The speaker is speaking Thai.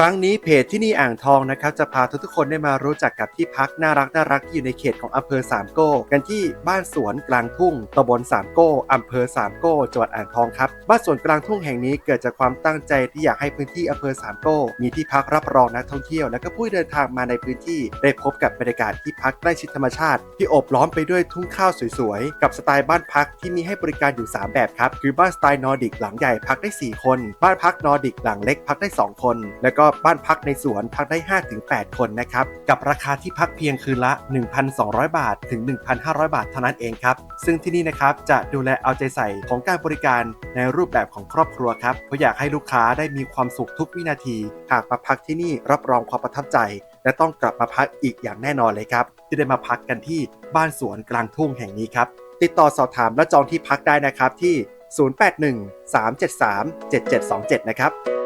ครั้งนี้เพจที่นี่อ่างทองนะครับจะพาทุกๆคนได้มารู้จักกับที่พักน่ารักน่ารักที่อยู่ในเขตของอำเภอสามโก้ กันที่บ้านสวนกลางทุ่งตำบลสามโก้อำเภอสามโก้จังหวัดอ่างทองครับบ้านสวนกลางทุ่งแห่งนี้เกิดจากความตั้งใจที่อยากให้พื้นที่อำเภอสามโก้ มีที่พักรับรองนักท่องเที่ยว และก็ผู้เดินทางมาในพื้นที่ ได้พบกับบรรยากาศที่พักใกล้ชิดธรรมชาติที่โอบล้อมไปด้วยทุ่งข้าวสวยๆกับสไตล์บ้านพักที่มีให้บริการอยู่ 3 แบบครับคือบ้านสไตล์นอร์ดิกหลังใหญ่พักได้ 4 คน บ้านพักนอร์ดิกหลังเล็กพักได้ 2 คน แล้วก็บ้านพักในสวนพักได้ 5-8 คนนะครับ กับราคาที่พักเพียงคืนละ 1,200 บาท ถึง 1,500 บาทเท่านั้นเองครับ ซึ่งที่นี่นะครับจะดูแลเอาใจใส่ของการบริการในรูปแบบของครอบครัวครับ เพราะอยากให้ลูกค้าได้มีความสุขทุกวินาที หากมาพักที่นี่รับรองความประทับใจ และต้องกลับมาพักอีกอย่างแน่นอนเลยครับ ที่ได้มาพักกันที่บ้านสวนกลางทุ่งแห่งนี้ครับ ติดต่อสอบถามและจองที่พักได้นะครับที่ 081 373 7727 นะครับ